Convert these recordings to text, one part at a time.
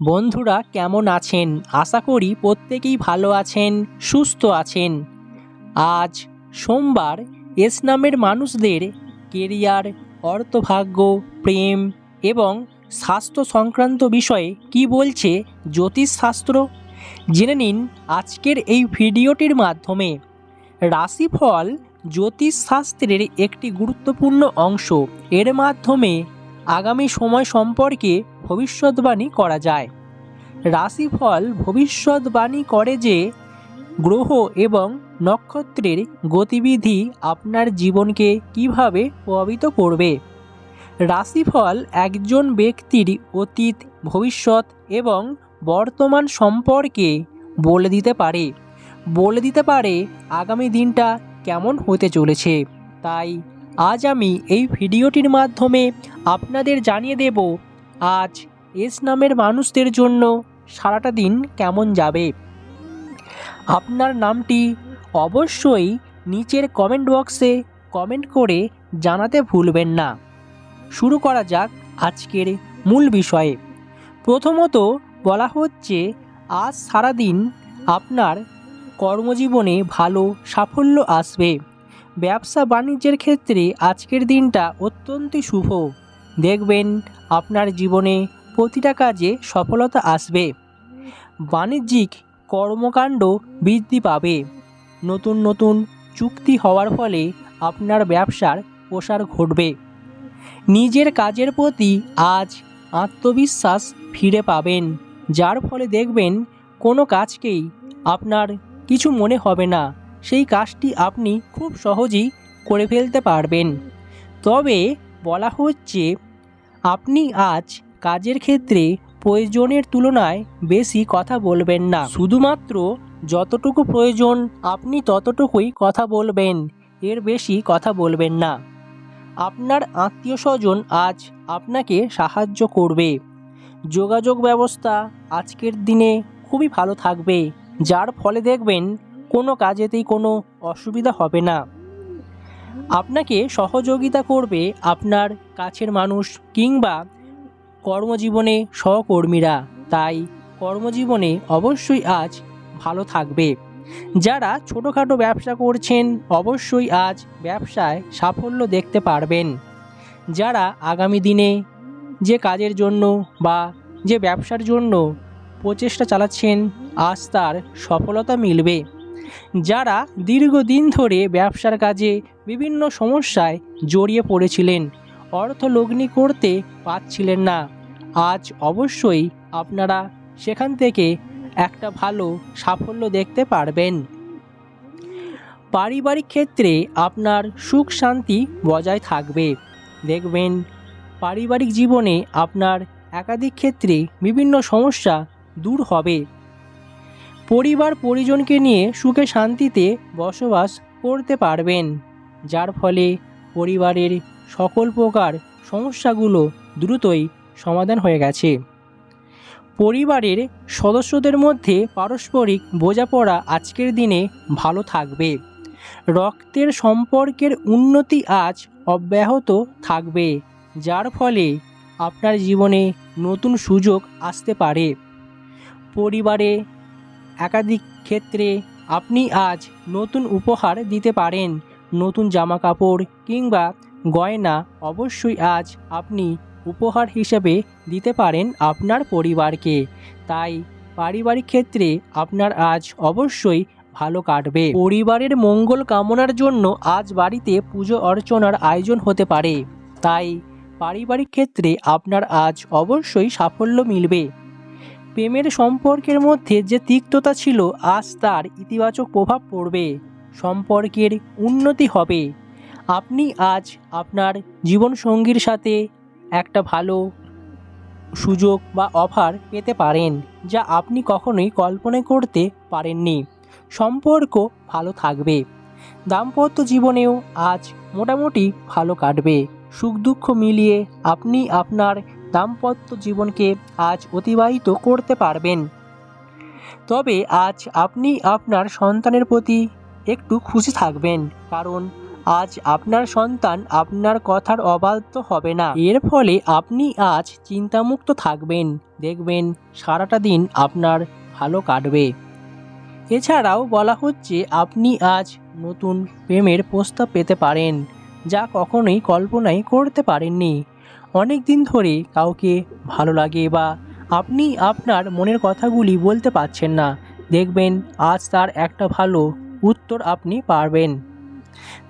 বন্ধুরা কেমন আছেন? আশা করি প্রত্যেকেই ভালো আছেন, সুস্থ আছেন। আজ সোমবার এস নামের মানুষদের কেরিয়ার, অর্থভাগ্য, প্রেম এবং স্বাস্থ্য সংক্রান্ত বিষয়ে কি বলছে জ্যোতিষশাস্ত্র? জেনে নিন আজকের এই ভিডিওটির মাধ্যমে। রাশিফল জ্যোতিষশাস্ত্রের একটি গুরুত্বপূর্ণ অংশ। এর মাধ্যমে আগামী সময় সম্পর্কে ভবিষ্যৎবাণী করা যায়। রাশিফল ভবিষ্যৎবাণী করে যে, গ্রহ এবং নক্ষত্রের গতিবিধি আপনার জীবনকে কীভাবে প্রভাবিত করবে। রাশিফল একজন ব্যক্তির অতীত, ভবিষ্যৎ এবং বর্তমান সম্পর্কে বলে দিতে পারে। বলে দিতে পারে আগামী দিনটা কেমন হতে চলেছে। তাই আজ আমি এই ভিডিওটির মাধ্যমে আপনাদের জানিয়ে দেব, আজ এস নামের মানুষদের জন্য সারাটা দিন কেমন যাবে। আপনার নামটি অবশ্যই নিচের কমেন্ট বক্সে কমেন্ট করে জানাতে ভুলবেন না। শুরু করা যাক আজকের মূল বিষয়ে। প্রথমত বলা হচ্ছে, আজ সারাদিন আপনার কর্মজীবনে ভালো সাফল্য আসবে। ব্যবসা বাণিজ্যের ক্ষেত্রে আজকের দিনটা অত্যন্ত শুভ। দেখবেন আপনার জীবনে প্রতিটা কাজে সফলতা আসবে। বাণিজ্যিক কর্মকাণ্ড বৃদ্ধি পাবে। নতুন নতুন চুক্তি হওয়ার ফলে আপনার ব্যবসার প্রসার ঘটবে। নিজের কাজের প্রতি আজ আত্মবিশ্বাস ফিরে পাবেন, যার ফলে দেখবেন কোনো কাজকেই আপনার কিছু মনে হবে না। সেই কাজটি আপনি খুব সহজেই করে ফেলতে পারবেন। তবে বলা হচ্ছে, আপনি আজ কাজের ক্ষেত্রে প্রয়োজনের তুলনায় বেশি কথা বলবেন না। শুধুমাত্র যতটুকু প্রয়োজন, আপনি ততটুকুই কথা বলবেন, এর বেশি কথা বলবেন না। আপনার আত্মীয় স্বজন আজ আপনাকে সাহায্য করবে। যোগাযোগ ব্যবস্থা আজকের দিনে খুবই ভালো থাকবে, যার ফলে দেখবেন কোনো কাজেতেই কোনো অসুবিধা হবে না। আপনাকে সহযোগিতা করবে আপনার কাছের মানুষ কিংবা কর্মজীবনে সহকর্মীরা। তাই কর্মজীবনে অবশ্যই আজ ভালো থাকবে। যারা ছোটোখাটো ব্যবসা করছেন, অবশ্যই আজ ব্যবসায় সাফল্য দেখতে পারবেন। যারা আগামী দিনে যে কাজের জন্য বা যে ব্যবসার জন্য প্রচেষ্টা চালাচ্ছেন, আজ তার সফলতা মিলবে। যারা দীর্ঘদিন ধরে ব্যবসার কাজে বিভিন্ন সমস্যায় জড়িয়ে পড়েছিলেন, অর্থ লগ্নি করতে পারছিলেন না। আজ অবশ্যই আপনারা সেখান থেকে একটা ভালো সাফল্য দেখতে পারবেন। পারিবারিক ক্ষেত্রে আপনার সুখ শান্তি বজায় থাকবে। দেখবেন, পারিবারিক জীবনে আপনার একাধিক ক্ষেত্রে বিভিন্ন সমস্যা দূর হবে। পরিবার পরিজনকে নিয়ে সুখে শান্তিতে বসবাস করতে পারবেন। যার ফলে পরিবারের সকল প্রকার সমস্যাগুলো দ্রুতই সমাধান হয়ে গেছে। পরিবারের সদস্যদের মধ্যে পারস্পরিক বোঝাপড়া আজকের দিনে ভালো থাকবে। রক্তের সম্পর্কের উন্নতি আজ অব্যাহত থাকবে, যার ফলে আপনার জীবনে নতুন সুযোগ আসতে পারে। পরিবারে একাধিক ক্ষেত্রে আপনি আজ নতুন উপহার দিতে পারেন। নতুন জামা কাপড় কিংবা গয়না অবশ্যই আজ আপনি উপহার হিসেবে দিতে পারেন আপনার পরিবারকে। তাই পারিবারিক ক্ষেত্রে আপনার আজ অবশ্যই ভালো কাটবে। পরিবারের মঙ্গল কামনার জন্য আজ বাড়িতে পুজো অর্চনার আয়োজন হতে পারে। তাই পারিবারিক ক্ষেত্রে আপনার আজ অবশ্যই সাফল্য মিলবে। প্রেমের সম্পর্কের মধ্যে যে তিক্ততা ছিল, আজ তার ইতিবাচক প্রভাব পড়বে। সম্পর্কের উন্নতি হবে। আপনি আজ আপনার জীবনসঙ্গীর সাথে একটা ভালো সুযোগ বা অফার পেতে পারেন, যা আপনি কখনোই কল্পনা করতে পারেননি। সম্পর্ক ভালো থাকবে। দাম্পত্য জীবনেও আজ মোটামুটি ভালো কাটবে। সুখ দুঃখ মিলিয়ে আপনি আপনার দাম্পত্য জীবনকে আজ অতিবাহিত করতে পারবেন। তবে আজ আপনি আপনার সন্তানের প্রতি একটু খুশি থাকবেন, কারণ আজ আপনার সন্তান আপনার কথার অবাধ্য হবে না। এর ফলে আপনি আজ চিন্তামুক্ত থাকবেন। দেখবেন সারাটা দিন আপনার ভালো কাটবে। এছাড়াও বলা হচ্ছে, আপনি আজ নতুন প্রেমের প্রস্তাব পেতে পারেন, যা কখনোই কল্পনাই করতে পারেননি। অনেক দিন ধরে কাউকে ভালো লাগে বা আপনি আপনার মনের কথাগুলি বলতে পারছেন না, দেখবেন আজ তার একটা ভালো উত্তর আপনি পারবেন।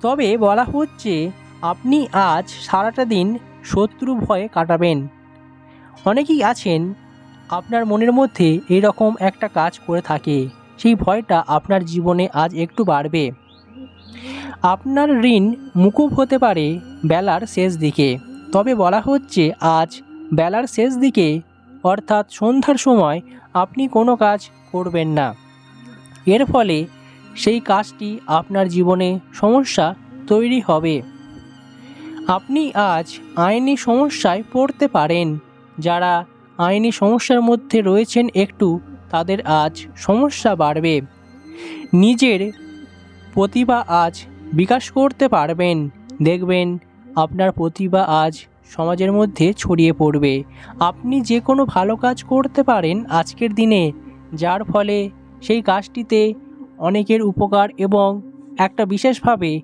তবে বলা হচ্ছে, আপনি আজ সারাটা দিন শত্রু ভয়ে কাটাবেন। অনেকেই আছেন, আপনার মনের মধ্যে এরকম একটা কাজ করে থাকে, সেই ভয়টা আপনার জীবনে আজ একটু বাড়বে। আপনার ঋণ মুকুব হতে পারে বেলার শেষ দিকে। তবে বলা হচ্ছে আজ বেলার শেষ দিকে, অর্থাৎ সন্ধ্যার সময়, আপনি কোনো কাজ করবেন না। এর ফলে সেই কাজটি আপনার জীবনে সমস্যা তৈরি হবে। আপনি আজ আইনি সমস্যায় পড়তে পারেন। যারা আইনি সমস্যার মধ্যে রয়েছেন একটু, তাদের আজ সমস্যা বাড়বে। নিজের প্রতিভা আজ বিকাশ করতে পারবেন। দেখবেন আপনার প্রতিভা আজ সমাজের মধ্যে ছড়িয়ে পড়বে। আপনি যে কোনো ভালো কাজ করতে পারেন আজকের দিনে, যার ফলে সেই কাজটিতে অনেকের উপকার এবং একটা বিশেষভাবে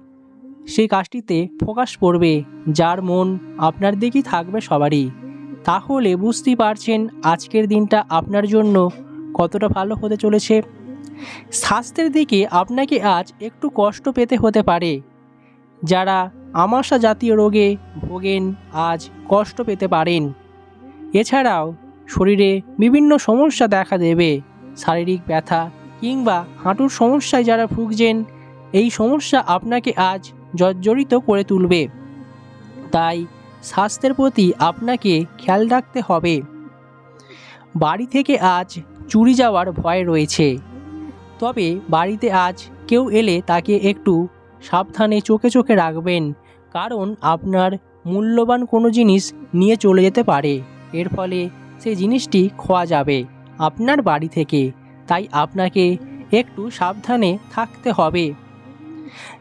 সেই কাজটিতে ফোকাস পড়বে, যার মন আপনার দিকেই থাকবে সবারই। তাহলে বুঝতেই পারছেন আজকের দিনটা আপনার জন্য কতটা ভালো হতে চলেছে। স্বাস্থ্যের দিকে আপনাকে আজ একটু কষ্ট পেতে হতে পারে। যারা আমাশা জাতীয় রোগে ভোগেন, আজ কষ্ট পেতে পারেন। এছাড়াও শরীরে বিভিন্ন সমস্যা দেখা দেবে। শারীরিক ব্যথা কিংবা হাঁটুর সমস্যায় যারা ভুগছেন, এই সমস্যা আপনাকে আজ জর্জরিত করে তুলবে। তাই স্বাস্থ্যের প্রতি আপনাকে খেয়াল রাখতে হবে। বাড়ি থেকে আজ চুরি যাওয়ার ভয় রয়েছে। তবে বাড়িতে আজ কেউ এলে তাকে একটু সাবধানে চোখে চোখে রাখবেন। কারণ আপনার মূল্যবান কোনো জিনিস নিয়ে চলে যেতে পারে। এর ফলে সেই জিনিসটি খোয়া যাবে আপনার বাড়ি থেকে। তাই আপনাকে একটু সাবধানে থাকতে হবে।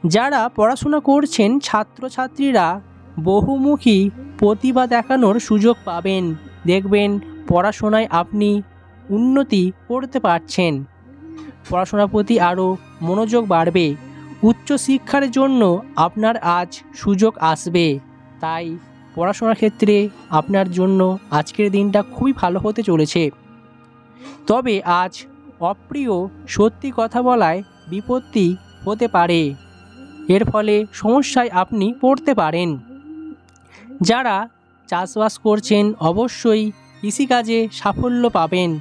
যারা পড়াশোনা করছেন, ছাত্রছাত্রীরা বহুমুখী প্রতিভা দেখানোর সুযোগ পাবেন। দেখবেন পড়াশোনায় আপনি উন্নতি করতে পারছেন। পড়াশোনার প্রতি আরও মনোযোগ বাড়বে। উচ্চশিক্ষার জন্য আপনার আজ সুযোগ আসবে। তাই পড়াশোনার ক্ষেত্রে আপনার জন্য আজকের দিনটা খুবই ভালো হতে চলেছে। তবে আজ অপ্রিয় সত্যি কথা বলায় বিপত্তি হতে পারে। এর ফলে সমস্যায় আপনি পড়তে পারেন। যারা চাষবাস করছেন অবশ্যই কৃষিকাজে সাফল্য পাবেন।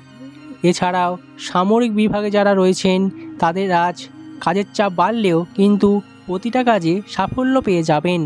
এছাড়াও সামরিক বিভাগে যারা রয়েছেন, তাদের আজ কাজের চাপ বাড়লেও কিন্তু প্রতিটা কাজে সাফল্য পেয়ে যাবেন।